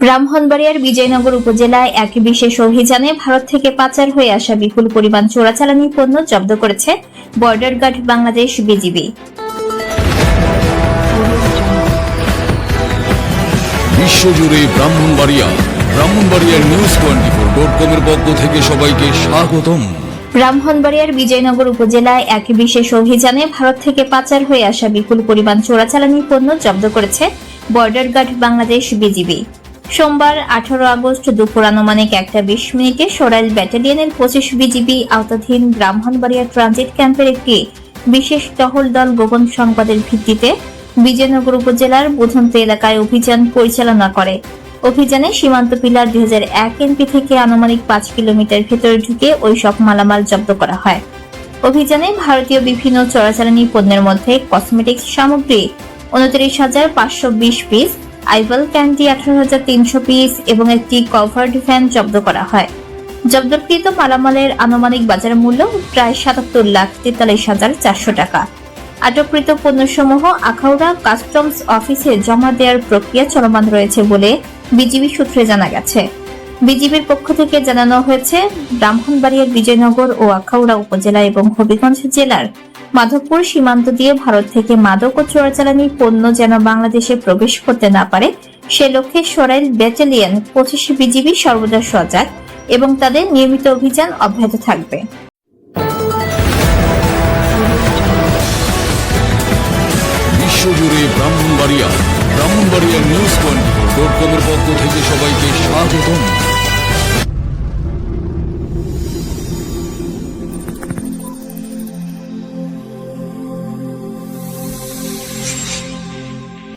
ব্রাহ্মণবাড়িয়ার বিজয়নগর উপজেলায় এক বিশেষ অভিযানে ভারত থেকে পাচার হয়ে আসা বিপুল পরিমাণ চোরাচালানি পণ্য জব্দ করেছে বর্ডার গার্ড বাংলাদেশ বিজিবি। বিশ্বজুড়ে ব্রাহ্মণবাড়িয়া ব্রাহ্মণবাড়িয়ার নিউজ টোয়েন্টি ফোর ডট কমের পক্ষ থেকে সবাইকে স্বাগতম। ব্রাহ্মণবাড়িয়ার বিজয়নগর উপজেলায় এক বিশেষ অভিযানে ভারত থেকে পাচার হয়ে আসা বিপুল পরিমাণ চোরাচালানি পণ্য জব্দ করেছে বর্ডার গার্ড বাংলাদেশ বিজিবি। সোমবার, আঠারো আগস্ট, দুপুর আনুমানিক একটা বিশ মিনিটে সোরাইল ব্যাটালিয়নের পঁচিশ বিজিবি আওতাধীন ব্রাহ্মণবাড়িয়া ট্রানজিট ক্যাম্পের একটি বিশেষ টহল দল গোপন সংবাদের ভিত্তিতে বিজয়নগর উপজেলার বুধন্ত এলাকায় অভিযান পরিচালনা করে। অভিযানে সীমান্ত পিলার দুই হাজার এক এমপি থেকে আনুমানিক পাঁচ কিলোমিটার ভেতরে ঢুকে ওই সব মালামাল জব্দ করা হয়। অভিযানে ভারতীয় বিভিন্ন চোরাচালানি পণ্যের মধ্যে কসমেটিক্স সামগ্রী উনত্রিশ হাজার পাঁচশো বিশ পিস আইভেল ক্যান্ডি আঠারো হাজার তিনশো পিস এবং একটি কভার্ড ফ্যান জব্দ করা হয়। জব্দকৃত মালামালের আনুমানিক বাজার মূল্য প্রায় সাতাত্তর লাখ তেতাল্লিশ হাজার চারশো টাকা। আটককৃত পণ্যসমূহ আখাউড়া কাস্টমস অফিসে জমা দেওয়ার প্রক্রিয়া চলমান রয়েছে বলে বিজিবি সূত্রে জানা গেছে। বিজিবির পক্ষ থেকে জানানো হয়েছে, ব্রাহ্মণবাড়িয়ার বিজয়নগর ও আখাউড়া উপজেলা এবং হবিগঞ্জ জেলার মাধবপুর সীমান্ত দিয়ে ভারত থেকে মাদক ও চোরাচালানি পণ্য যেন বাংলাদেশে প্রবেশ করতে না পারে, সে লক্ষ্যে সরাইল ব্যাটালিয়ন পঁচিশ বিজিবি সর্বদা সজাগ এবং তাদের নিয়মিত অভিযান অব্যাহত থাকবে। বিশ্বজুড়ে ব্রাহ্মণবাড়িয়া ব্রাহ্মণবাড়িয়ার নিউজ ডট পক্ষ থেকে সবাইকে স্বাগতম।